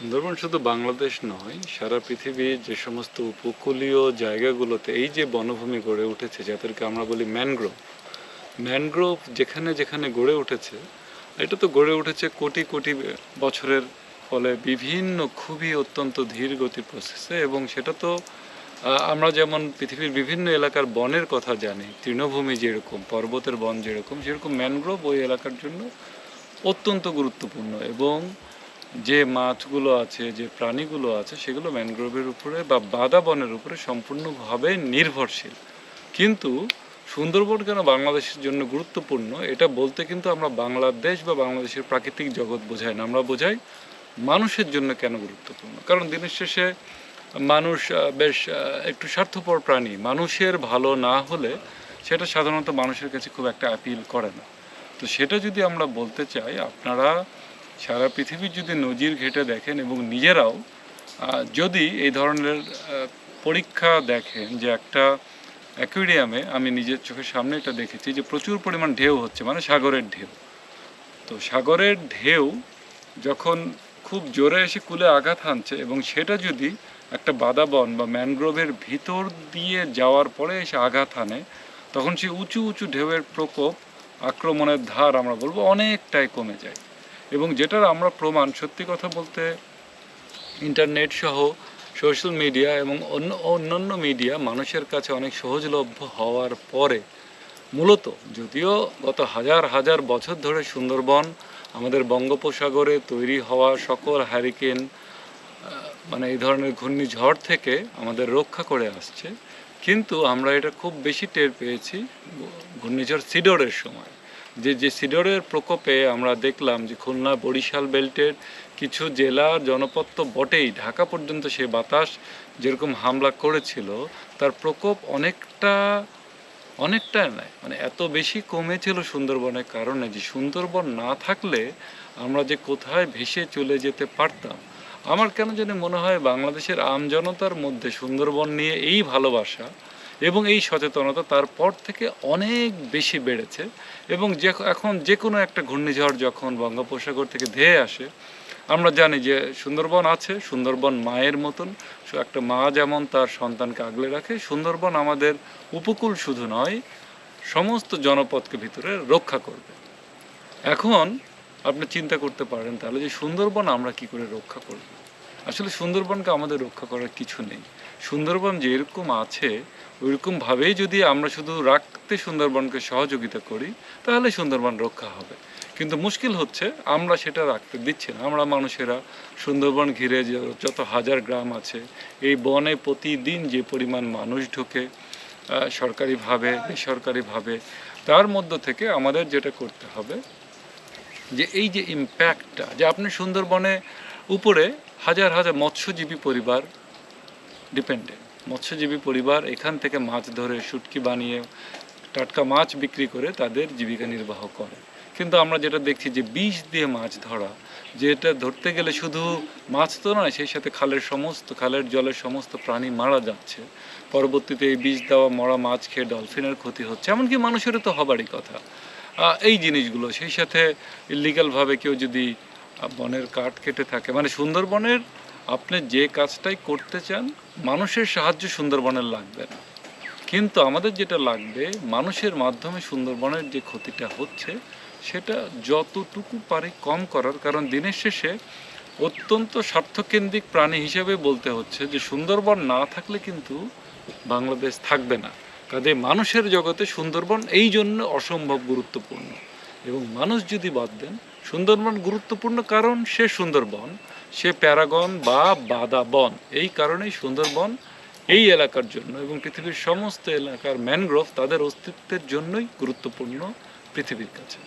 সুন্দরবন শুধু বাংলাদেশ নয়, সারা পৃথিবীর যে সমস্ত উপকূলীয় জায়গাগুলোতে এই যে বনভূমি গড়ে উঠেছে, যাদেরকে আমরা বলি ম্যানগ্রোভ ম্যানগ্রোভ যেখানে যেখানে গড়ে উঠেছে, এটা তো গড়ে উঠেছে কোটি কোটি বছরের ফলে বিভিন্ন খুবই অত্যন্ত ধীর গতি প্রসেসে এবং সেটা তো আমরা যেমন পৃথিবীর বিভিন্ন এলাকার বনের কথা জানি, তৃণভূমি যেরকম, পর্বতের বন যেরকম, সেরকম ম্যানগ্রোভ ওই এলাকার জন্য অত্যন্ত গুরুত্বপূর্ণ এবং যে মাছগুলো আছে, যে প্রাণীগুলো আছে, সেগুলো ম্যানগ্রোভের উপরে বা বাদা বনের উপরে সম্পূর্ণভাবে নির্ভরশীল। কিন্তু সুন্দরবন কেন বাংলাদেশের জন্য গুরুত্বপূর্ণ? এটা বলতে কিন্তু আমরা বাংলাদেশ বা বাংলাদেশের প্রাকৃতিক জগৎ বোঝাই না। আমরা বোঝাই মানুষের জন্য কেন গুরুত্বপূর্ণ? কারণ দিনের শেষে মানুষ বেশ একটু স্বার্থপর প্রাণী। মানুষের ভালো না হলে সেটা সাধারণত মানুষের কাছে খুব একটা অ্যাপিল করে না। তো সেটা যদি আমরা বলতে চাই, আপনারা সারা পৃথিবীর যদি নজির ঘেটে দেখেন এবং নিজেরাও যদি এই ধরনের পরীক্ষা দেখেন যে একটা অ্যাকুইরিয়ামে আমি নিজের চোখের সামনে এটা দেখেছি যে প্রচুর পরিমাণ ঢেউ হচ্ছে মানে সাগরের ঢেউ। তো সাগরের ঢেউ যখন খুব জোরে এসে কুলে আঘাত হানছে এবং সেটা যদি একটা বাদাবন বা ম্যানগ্রোভের ভিতর দিয়ে যাওয়ার পরে এসে আঘাত হানে, তখন সেই উঁচু উঁচু ঢেউয়ের প্রকোপ আক্রমণের ধার আমরা বলব অনেকটাই কমে যায়। এবং যেটার আমরা প্রমাণ, সত্যি কথা বলতে ইন্টারনেট সহ সোশ্যাল মিডিয়া এবং অন্য, অন্যান্য মিডিয়া মানুষের কাছে অনেক সহজলভ্য হওয়ার পরে মূলত যদিও গত হাজার হাজার বছর ধরে সুন্দরবন আমাদের বঙ্গোপসাগরে তৈরি হওয়া সকল হ্যারিকেন মানে এই ধরনের ঘূর্ণিঝড় থেকে আমাদের রক্ষা করে আসছে। কিন্তু আমরা এটা খুব বেশি টের পেয়েছি ঘূর্ণিঝড় সিডরের সময়। যে যে সিডরের প্রকোপে আমরা দেখলাম যে খুলনা বরিশাল বেল্টের কিছু জেলা জনপদ তো বটেই। ঢাকা পর্যন্ত সে বাতাস যেরকম হামলা করেছিল, তার প্রকোপ অনেকটা অনেকটা নয় মানে এত বেশি কমেছিল সুন্দরবনের কারণে যে সুন্দরবন না থাকলে আমরা যে কোথায় ভেসে চলে যেতে পারতাম। আমার কেন জানি মনে হয় বাংলাদেশের আমজনতার মধ্যে সুন্দরবন নিয়ে এই ভালোবাসা এবং এই সচেতনতা তারপর থেকে অনেক বেশি বেড়েছে এবং যে এখন যে কোনো একটা ঘূর্ণিঝড় যখন বঙ্গোপসাগর থেকে ধেয়ে আসে, আমরা জানি যে সুন্দরবন আছে, সুন্দরবন মায়ের মতন। একটা মা যেমন তার সন্তানকে আগলে রাখে, সুন্দরবন আমাদের উপকূল শুধু নয়, সমস্ত জনপদকে ভিতরে রক্ষা করবে। এখন আপনি চিন্তা করতে পারেন তাহলে যে সুন্দরবন আমরা কি করে রক্ষা করব? আসলে সুন্দরবনকে আমাদের রক্ষা করার কিছু নেই। সুন্দরবন যেরকম আছে ওইরকমভাবেই যদি আমরা শুধু রাখতে সুন্দরবনকে সহযোগিতা করি, তাহলে সুন্দরবন রক্ষা হবে। কিন্তু মুশকিল হচ্ছে, আমরা সেটা রাখতে দিচ্ছি না। আমরা মানুষেরা সুন্দরবন ঘিরে যত হাজার গ্রাম আছে, এই বনে প্রতিদিন যে পরিমাণ মানুষ ঢোকে সরকারিভাবে, বেসরকারিভাবে, তার মধ্য থেকে আমাদের যেটা করতে হবে, যে এই যে ইম্প্যাক্টটা যে আপনি সুন্দরবনে উপরে হাজার হাজার মৎস্যজীবী পরিবার ডিপেন্ডেন্ট মৎস্যজীবী পরিবার এখান থেকে মাছ ধরে, শুটকি বানিয়ে, টাটকা মাছ বিক্রি করে তাদের জীবিকা নির্বাহ করে। কিন্তু আমরা যেটা দেখছি যে বিষ দিয়ে মাছ ধরা, যেটা ধরতে গেলে শুধু মাছ তো নয়, সেই সাথে খালের সমস্ত, খালের জলের সমস্ত প্রাণী মারা যাচ্ছে। পরবর্তীতে এই বিষ দেওয়া মরা মাছ খেয়ে ডলফিনের ক্ষতি হচ্ছে। এমনকি মানুষেরও তো হবারই কথা। এই জিনিসগুলো, সেই সাথে ইলিগালভাবে কেউ যদি বনের কাঠ কেটে থাকে। মানে সুন্দরবনের আপনি যে কাজটাই করতে চান, মানুষের সাহায্য সুন্দরবনের লাগবে না। কিন্তু আমাদের যেটা লাগবে, মানুষের মাধ্যমে সুন্দরবনের যে ক্ষতিটা হচ্ছে, সেটা যতটুকু পারি কম করার। কারণ দিনের শেষে অত্যন্ত স্বার্থকেন্দ্রিক প্রাণী হিসেবে বলতে হচ্ছে যে, সুন্দরবন না থাকলে কিন্তু বাংলাদেশ থাকবে না। কাজে মানুষের জগতে সুন্দরবন এই জন্য অসম্ভব গুরুত্বপূর্ণ। এবং মানুষ যদি বাদ দেন, সুন্দরবন গুরুত্বপূর্ণ কারণ সে সুন্দরবন, সে প্যারাগন বা বাদা বন। এই কারণেই সুন্দরবন এই এলাকার জন্য এবং পৃথিবীর সমস্ত এলাকার ম্যানগ্রোভ তাদের অস্তিত্বের জন্যই গুরুত্বপূর্ণ পৃথিবীর কাছে।